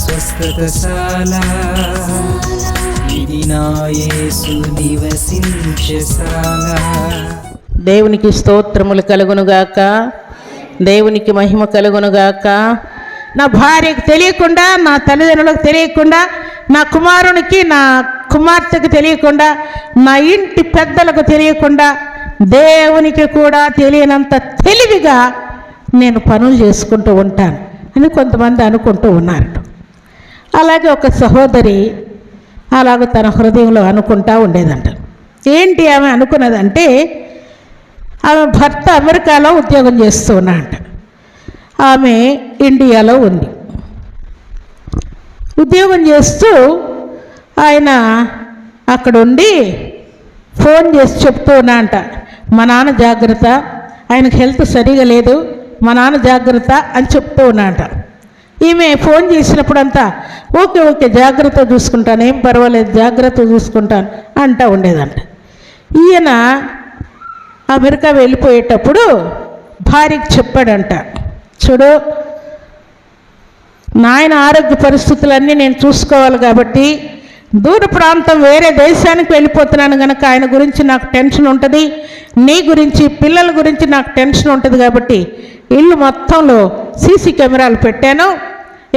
స్వస్థతశాల. ఇది నా యేసు నివసించశాల దేవునికి స్తోత్రములు కలుగునుగాక. దేవునికి మహిమ కలుగునుగాక. నా భార్యకు తెలియకుండా నా తల్లిదండ్రులకు తెలియకుండా నా కుమారునికి నా కుమార్తెకు తెలియకుండా నా ఇంటి పెద్దలకు తెలియకుండా దేవునికి కూడా తెలియనంత తెలివిగా నేను పనులు చేసుకుంటూ ఉంటాను. అని కొంతమంది అనుకుంటూ ఉన్నారు అలాగే ఒక సహోదరి అలాగ తన హృదయంలో అనుకుంటా ఉండేదంట. ఏంటి ఆమె అనుకున్నదంటే ఆమె భర్త అమెరికాలో ఉద్యోగం చేస్తూ ఉన్నాడంట. ఆమె ఇండియాలో ఉంది. ఉద్యోగం చేస్తూ ఆయన అక్కడ ఉండి ఫోన్ చేసి చెప్తూ ఉన్నా అంట మా నాన్న జాగ్రత్త ఆయనకు హెల్త్ సరిగా లేదు మా నాన్న జాగ్రత్త అని చెప్తూ ఉన్నాంట ఈమె ఫోన్ చేసినప్పుడంతా ఓకే ఓకే జాగ్రత్త చూసుకుంటాను ఏం పర్వాలేదు జాగ్రత్త చూసుకుంటాను అంటా ఉండేదంట. ఈయన అమెరికా వెళ్ళిపోయేటప్పుడు భార్యకి చెప్పాడంట చూడు నాయన ఆరోగ్య పరిస్థితులన్నీ నేను చూసుకోవాలి కాబట్టి దూర ప్రాంతం వేరే దేశానికి వెళ్ళిపోతున్నాను కనుక ఆయన గురించి నాకు టెన్షన్ ఉంటుంది నీ గురించి పిల్లల గురించి నాకు టెన్షన్ ఉంటుంది కాబట్టి ఇల్లు మొత్తంలో సీసీ కెమెరాలు పెట్టాను.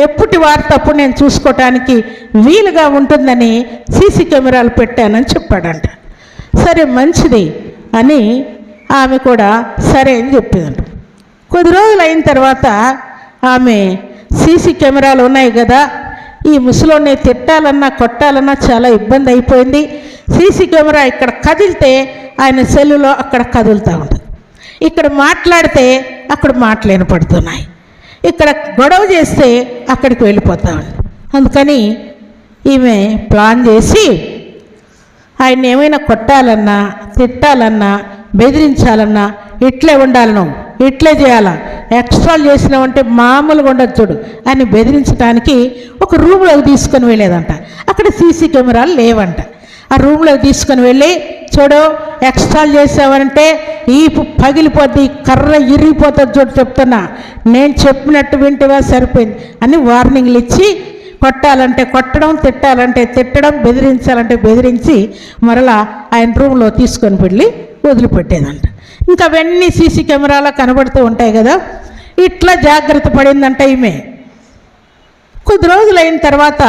ఎప్పటి వార్తప్పుడు నేను చూసుకోవటానికి వీలుగా ఉంటుందని సీసీ కెమెరాలు పెట్టానని చెప్పాడంట. సరే మంచిది అని ఆమె కూడా సరే అని చెప్పిందంట. కొద్ది రోజులు అయిన తర్వాత ఆమె సీసీ కెమెరాలు ఉన్నాయి కదా ఈ ముసలోని తిట్టాలన్నా కొట్టాలన్నా చాలా ఇబ్బంది అయిపోయింది. సీసీ కెమెరా ఇక్కడ కదిలితే ఆయన సెల్లులో అక్కడ కదులుతూ ఉంటుంది. ఇక్కడ మాట్లాడితే అక్కడ మాటలు పడుతున్నాయి ఇక్కడ గొడవ చేస్తే అక్కడికి వెళ్ళిపోతా అందుకని ఈమె ప్లాన్ చేసి ఆయన ఏమైనా కొట్టాలన్నా తిట్టాలన్నా బెదిరించాలన్నా ఇట్లే ఉండాలను ఇట్లే చేయాలా ఎక్స్ట్రాలు చేసినామంటే మామూలుగా ఉండదు చూడు అని బెదిరించడానికి ఒక రూమ్లోకి తీసుకొని వెళ్ళేదంట. అక్కడ సీసీ కెమెరాలు లేవంట. ఆ రూమ్లోకి తీసుకొని వెళ్ళి చూడు ఎక్స్ట్రాల్ చేసావంటే ఈ పగిలిపోద్ది కర్ర ఇరిగిపోతుంది చూడు చెప్తున్నా. నేను చెప్పినట్టు వింటేవా సరిపోయింది? అని వార్నింగ్లు ఇచ్చి కొట్టాలంటే కొట్టడం తిట్టాలంటే తిట్టడం బెదిరించాలంటే బెదిరించి మరలా ఆయన రూమ్లో తీసుకొని వెళ్ళి వదిలిపెట్టేదంట. ఇంకా అవన్నీ సీసీ కెమెరాలో కనబడుతూ ఉంటాయి కదా ఇట్లా జాగ్రత్త పడిందంట ఈమె. కొద్ది రోజులు అయిన తర్వాత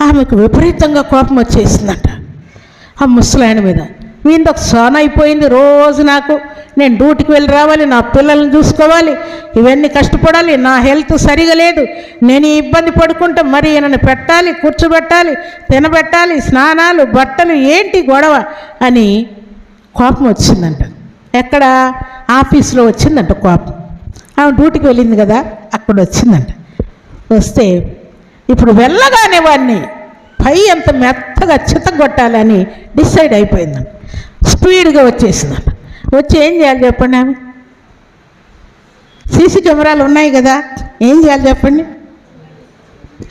ఆమెకు విపరీతంగా కోపం వచ్చేసిందంట. ఆ ముసలాయన మీద. వీంది ఒక సోన అయిపోయింది రోజు నాకు. నేను డ్యూటీకి వెళ్ళి రావాలి నా పిల్లల్ని చూసుకోవాలి ఇవన్నీ కష్టపడాలి నా హెల్త్ సరిగా లేదు. నేను ఇబ్బంది పడుకుంటా మరి ఈయనని పెట్టాలి కూర్చోబెట్టాలి తినబెట్టాలి స్నానాలు బట్టలు ఏంటి గొడవ అని కోపం వచ్చిందంట. ఎక్కడ? ఆఫీస్లో వచ్చిందంట కోపం. ఆమె డ్యూటీకి వెళ్ళింది కదా అక్కడ వచ్చిందంట. వస్తే ఇప్పుడు వెళ్ళగానే వాడిని పై అంత మెత్తగా చిత్తగొట్టాలని డిసైడ్ అయిపోయిందంట స్పీడ్గా వచ్చేసిందంట వచ్చి ఏం చేయాలి చెప్పండి ఆమె? సీసీ కెమెరాలు ఉన్నాయి కదా ఏం చేయాలి చెప్పండి?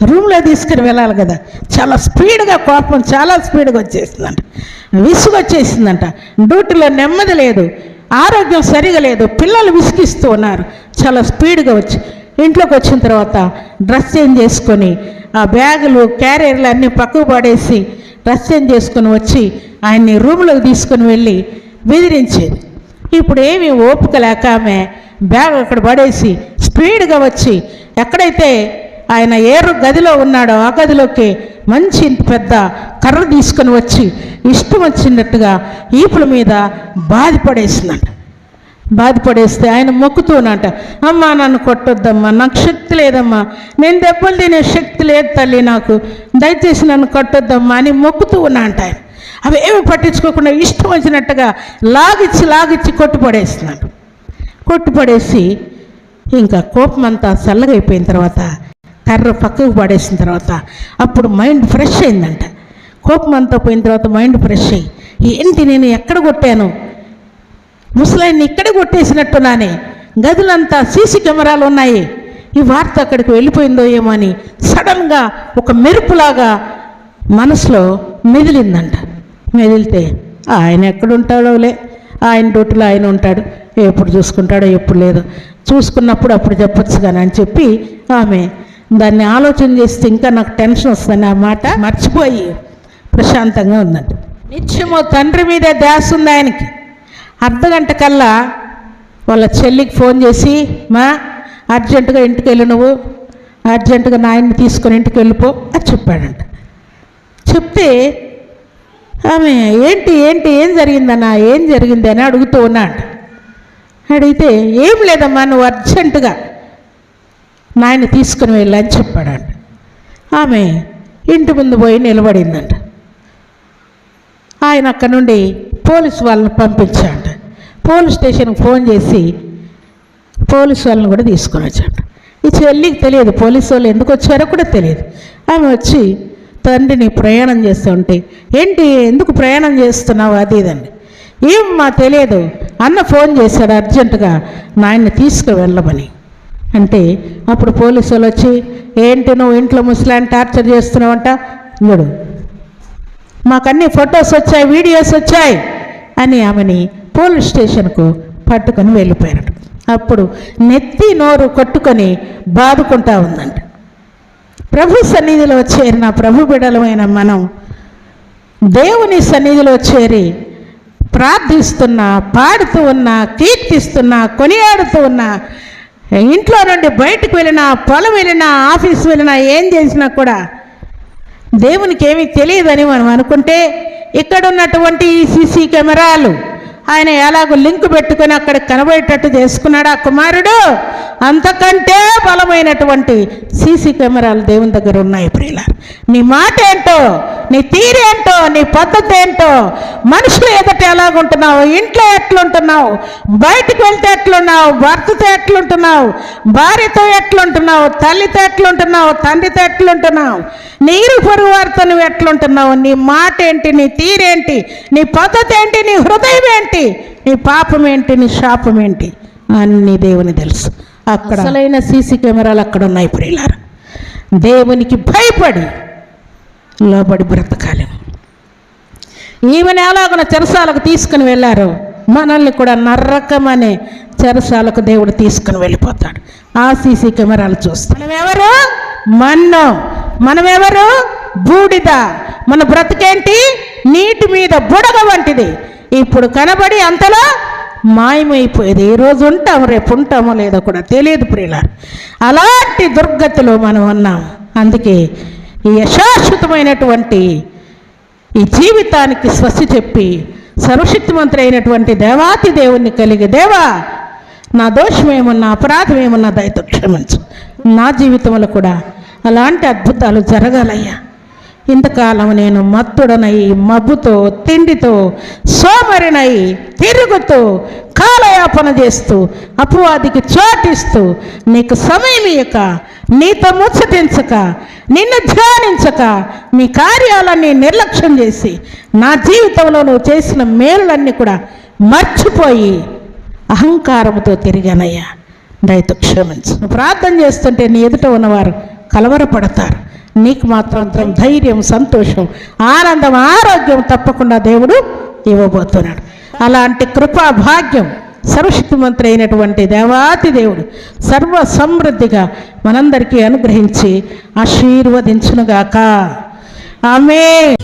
రూమ్లో తీసుకుని వెళ్ళాలి కదా. చాలా స్పీడ్గా కోపం చాలా స్పీడ్గా వచ్చేసిందంట. విసుగు వచ్చేసిందంట డ్యూటీలో నెమ్మది లేదు ఆరోగ్యం సరిగా లేదు పిల్లలు విసిగిస్తూ ఉన్నారు. చాలా స్పీడ్గా వచ్చి ఇంట్లోకి వచ్చిన తర్వాత డ్రెస్ చేంజ్ చేసుకొని ఆ బ్యాగులు క్యారియర్లు అన్నీ పక్కకు పడేసి డ్రెస్ చేసుకుని చేసుకొని వచ్చి ఆయన్ని రూమ్లోకి తీసుకొని వెళ్ళి బెదిరించేది. ఇప్పుడు ఏమి ఓపిక లేక ఆమె బ్యాగ్ అక్కడ పడేసి స్పీడ్గా వచ్చి ఎక్కడైతే ఆయన ఏరు గదిలో ఉన్నాడో ఆ గదిలోకి మంచి పెద్ద కర్ర తీసుకొని వచ్చి ఇష్టం వచ్చినట్టుగా ఈపుల మీద బాధపడేసిందంట. బాధపడేస్తే ఆయన మొక్కుతూనంట అమ్మా నన్ను కొట్టొద్దమ్మా నాకు శక్తి లేదమ్మా నేను దెబ్బలు తినే శక్తి లేదు తల్లి నాకు దయచేసి నన్ను కొట్టొద్దమ్మా అని మొక్కుతూ ఉన్నా అంట ఆయన. అవి ఏమి పట్టించుకోకుండా ఇష్టం వచ్చినట్టుగా లాగిచ్చి లాగిచ్చి కొట్టుపడేస్తున్నాడు. కొట్టుపడేసి ఇంకా కోపం అంతా చల్లగైపోయిన తర్వాత కర్ర పక్కకు పడేసిన తర్వాత అప్పుడు మైండ్ ఫ్రెష్ అయిందంట. కోపం అంతా పోయిన తర్వాత మైండ్ ఫ్రెష్ అయ్యి ఏంటి నేను ఎక్కడ కొట్టాను? ముసలాయిని ఇక్కడే కొట్టేసినట్టున్నానే. గదులంతా సీసీ కెమెరాలు ఉన్నాయి ఈ వార్త అక్కడికి వెళ్ళిపోయిందో ఏమో అని సడన్గా ఒక మెరుపులాగా మనసులో మెదిలిందంట. మెదిలితే ఆయన ఎక్కడుంటాడోలే ఆయన డ్యూటీలో ఆయన ఉంటాడు. ఎప్పుడు చూసుకుంటాడో ఎప్పుడు లేదు. చూసుకున్నప్పుడు అప్పుడు చెప్పొచ్చు కానీ అని చెప్పి ఆమె దాన్ని ఆలోచన చేస్తే ఇంకా నాకు టెన్షన్ వస్తుంది ఆ మాట మర్చిపోయి ప్రశాంతంగా ఉందంట. నిత్యము తండ్రి మీదే ధ్యాస ఉంది ఆయనకి. అర్ధగంట కల్లా వాళ్ళ చెల్లికి ఫోన్ చేసి మా అర్జెంటుగా ఇంటికి వెళ్ళు నువ్వు. అర్జెంటుగా నాయన్ని తీసుకొని ఇంటికి వెళ్ళిపో అని చెప్పాడంట. చెప్తే ఆమె ఏంటి ఏంటి ఏం జరిగిందన్నా? ఏం జరిగింది? అని అడుగుతూ ఉన్నాడు అడిగితే ఏం లేదమ్మా నువ్వు అర్జెంటుగా నాయన్ని తీసుకుని వెళ్ళని చెప్పాడంట. ఆమె ఇంటి ముందు పోయి నిలబడిందంట. ఆయన అక్కడ నుండి పోలీసు వాళ్ళని పంపించాడు. పోలీస్ స్టేషన్కి ఫోన్ చేసి పోలీసు వాళ్ళని కూడా తీసుకొని వచ్చాడు. ఈ చెల్లికి తెలియదు పోలీసు వాళ్ళు ఎందుకు వచ్చారో కూడా తెలియదు. ఆమె వచ్చి తండ్రిని ప్రయాణం చేస్తుంటే ఏంటి ఎందుకు ప్రయాణం చేస్తున్నావు? అది ఇదండి. ఏం మా తెలియదు అన్న ఫోన్ చేశాడు అర్జెంటుగా నాయన్ని తీసుకు వెళ్ళమని అంటే అప్పుడు పోలీసు వాళ్ళు వచ్చి ఏంటి నువ్వు ఇంట్లో ముసలాన్ని టార్చర్ చేస్తున్నావంట? చూడు మాకన్నీ ఫొటోస్ వచ్చాయి వీడియోస్ వచ్చాయి అని ఆమెని పోలీస్ స్టేషన్కు పట్టుకొని వెళ్ళిపోయాడు అప్పుడు నెత్తి నోరు కొట్టుకొని బాదుకుంటా ఉందంట. ప్రభు సన్నిధిలో చేరిన ప్రభు బిడలమైన మనం దేవుని సన్నిధిలో చేరి ప్రార్థిస్తున్నా పాడుతూ ఉన్నా కీర్తిస్తున్నా కొనియాడుతూ ఉన్నా ఇంట్లో నుండి బయటకు వెళ్ళినా పొలం వెళ్ళినా ఆఫీస్ వెళ్ళినా ఏం చేసినా కూడా దేవునికి ఏమీ తెలియదని మనం అనుకుంటే ఇక్కడ ఉన్నటువంటి ఈ సీసీ కెమెరాలు ఆయన ఎలాగో లింక్ పెట్టుకుని అక్కడ కనబడేటట్టు చేసుకున్నాడు ఆ కుమారుడు. అంతకంటే బలమైనటువంటి సీసీ కెమెరాలు దేవుని దగ్గర ఉన్నాయి ప్రియుల నీ మాట ఏంటో నీ తీరేంటో నీ పద్ధతి ఏంటో మనుషులు ఎదుట ఎలాగుంటున్నావు ఇంట్లో ఎట్లుంటున్నావు బయటికి వెళ్తే ఎట్లున్నావు భర్తతో ఎట్లుంటున్నావు భార్యతో ఎట్లుంటున్నావు తల్లితో ఎట్లుంటున్నావు తండ్రితో ఎట్లుంటున్నావు నీరు పొరుగు వారితో నువ్వు ఎట్లుంటున్నావు నీ మాట ఏంటి నీ తీరేంటి నీ పద్ధతి ఏంటి నీ హృదయం ఏంటి నీ పాపం ఏంటి నీ శాపం ఏంటి అన్ని దేవుని తెలుసు. అక్కడ అసలైన సీసీ కెమెరాలు అక్కడ ఉన్నాయి ప్రియులారా. దేవునికి భయపడి లోబడి బ్రతకాలి. ఈమెను ఎలాగో చెరసాలకు తీసుకుని వెళ్ళారు? మనల్ని కూడా నరకమనే చెరసాలకు దేవుడు తీసుకుని వెళ్ళిపోతాడు. ఆ సీసీ కెమెరాలు చూస్తాం మనం ఎవరు మన్ను. మనం ఎవరు బూడిద. మన బ్రతికేంటి? నీటి మీద బుడగ వంటిది. ఇప్పుడు కనబడి అంతలో మాయమైపోయేది. ఈ రోజు ఉంటాం రేపు ఉంటామో లేదో కూడా తెలియదు ప్రియుల అలాంటి దుర్గతిలో మనం ఉన్నాం. అందుకే ఈ యశాశ్వతమైనటువంటి ఈ జీవితానికి స్వస్తి చెప్పి సర్వశక్తిమంతుడు అయినటువంటి దేవాతి దేవుణ్ణి కలిగి దేవా నా దోషమేమన్నా అపరాధమేమన్నా దయతో క్షమించు. నా జీవితంలో కూడా అలాంటి అద్భుతాలు జరగాలయ్యా. ఇంతకాలం నేను మత్తుడనై మబ్బుతో తిండితో సోమరినై తిరుగుతూ కాలయాపన చేస్తూ అపవాదికి చోటిస్తూ నీకు సమయం ఇయ్యక నీతో ముచ్చటించక నిన్ను ధ్యానించక మీ కార్యాలన్నీ నిర్లక్ష్యం చేసి నా జీవితంలో నువ్వు చేసిన మేలులన్నీ కూడా మర్చిపోయి అహంకారముతో తిరిగానయ్యా. దయతో క్షమించు. ప్రార్థన చేస్తుంటే నీ ఎదుట ఉన్నవారు కలవరపడతారు. నీకు మాత్రం ధైర్యం సంతోషం ఆనందం ఆరోగ్యం తప్పకుండా దేవుడు ఇవ్వబోతున్నాడు. అలాంటి కృపా భాగ్యం సర్వశక్తిమంతుడు అయినటువంటి దేవాతి దేవుడు సర్వ సమృద్ధిగా మనందరికీ అనుగ్రహించి ఆశీర్వదించునుగాక. ఆమె